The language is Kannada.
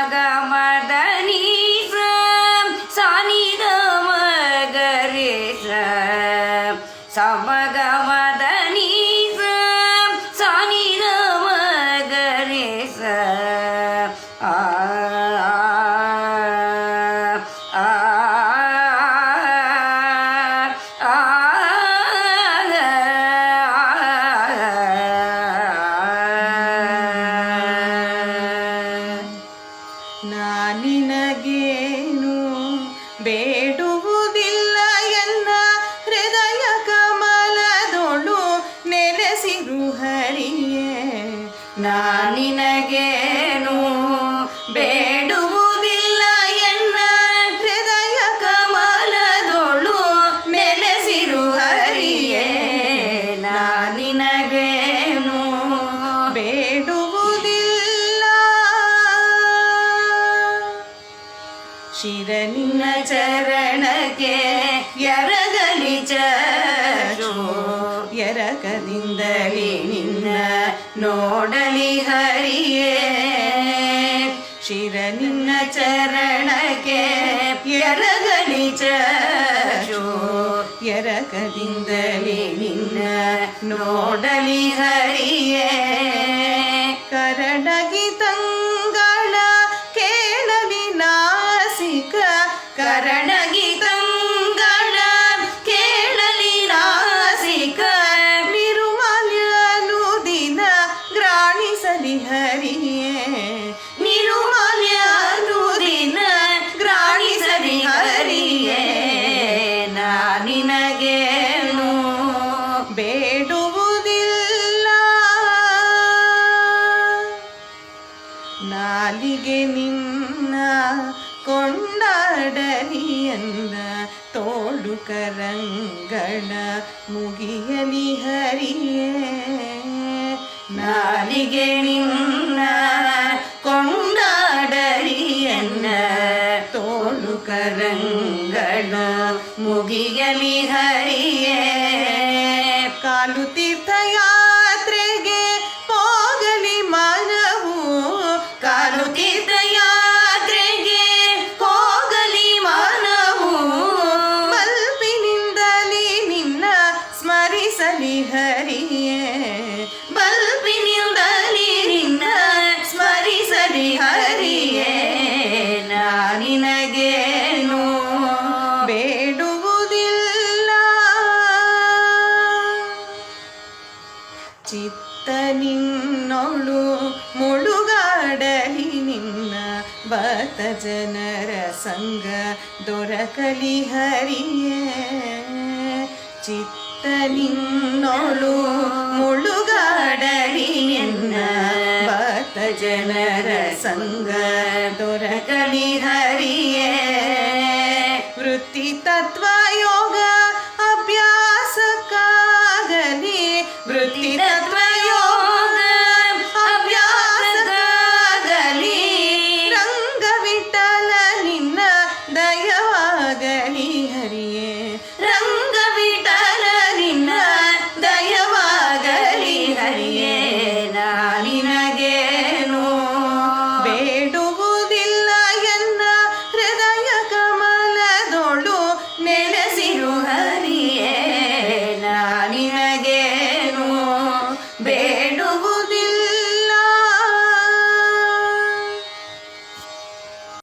சமகமதனி சனிதமகரேஷ சமகமதனி சனிதமகரேஷ ஆ ஆ ಬೇಡುವುದಿಲ್ಲ ಎನ್ನ ಹೃದಯ ಕಮಲದೊಳು ನೆಲೆಸಿರು ಹರಿಯೇ. ನಾನಿನಗೇನು ಶಿರನಿನ ಚರಣಕ್ಕೆ ಎರಗಲಿ ಚೋ ನಿನ್ನ ನೋಡಲಿ ಹರಿಯೇ. ಶಿರನಿನ ಚರಣಕ್ಕೆ ಎರಗಲಿ ಚೋ ನಿನ್ನ ನೋಡಲಿ ಹರಿಯೇ. ಕರಡಗಿ ಹರಿಯೇ ನಿರುಮಲ್ಯನು ದಿನ ಗ್ರಾಣಿಸಲಿ ಹರಿಯೇ? ನಾನಿನಗೇನು ಬೇಡುವುದಿಲ್ಲ. ನಾಲಿಗೆ ನಿನ್ನ ಎಂದ ತೋಳು ಕರಂಗಳ ಮುಗಿಯಲಿ ಹರಿಯೇ? ನಾಲಿಗೆ ನಿನ್ನ ಕೊಂಡಾಡಲಿ ಎನ್ನ ತೋಳು ಕರಂಗಳ ಮುಗಿಯಲಿ ಹರಿಯೇ. ಕಾಲು ತೀರ್ಥಯಾತ್ರೆಗೆ ಹೋಗಲಿ ಮನವು. ಕಾಲು ತೀರ್ಥಯಾತ್ರೆಗೆ ಹೋಗಲಿ ಮಾನವು. ಬಲ್ಪಿನಿಂದಲೇ ನಿನ್ನ ಸ್ಮರಿಸಲಿ ಹರಿಯೇ. ಚಿತ್ತ ನಿನ್ನೊಳು ಮುಳುಗಾಡಲಿ ನಿನ್ನ ಬತ ಜನರ ಸಂಗ ದೊರಕಲಿ ಹರಿಯೇ. ಚಿತ್ತ ನಿನ್ನೊಳು ಮುಳುಗಾಡಲಿ ನಿನ್ನ ಬತ ಜನರ ಸಂಗ ದೊರಕಲಿ ಹರಿಯೇ.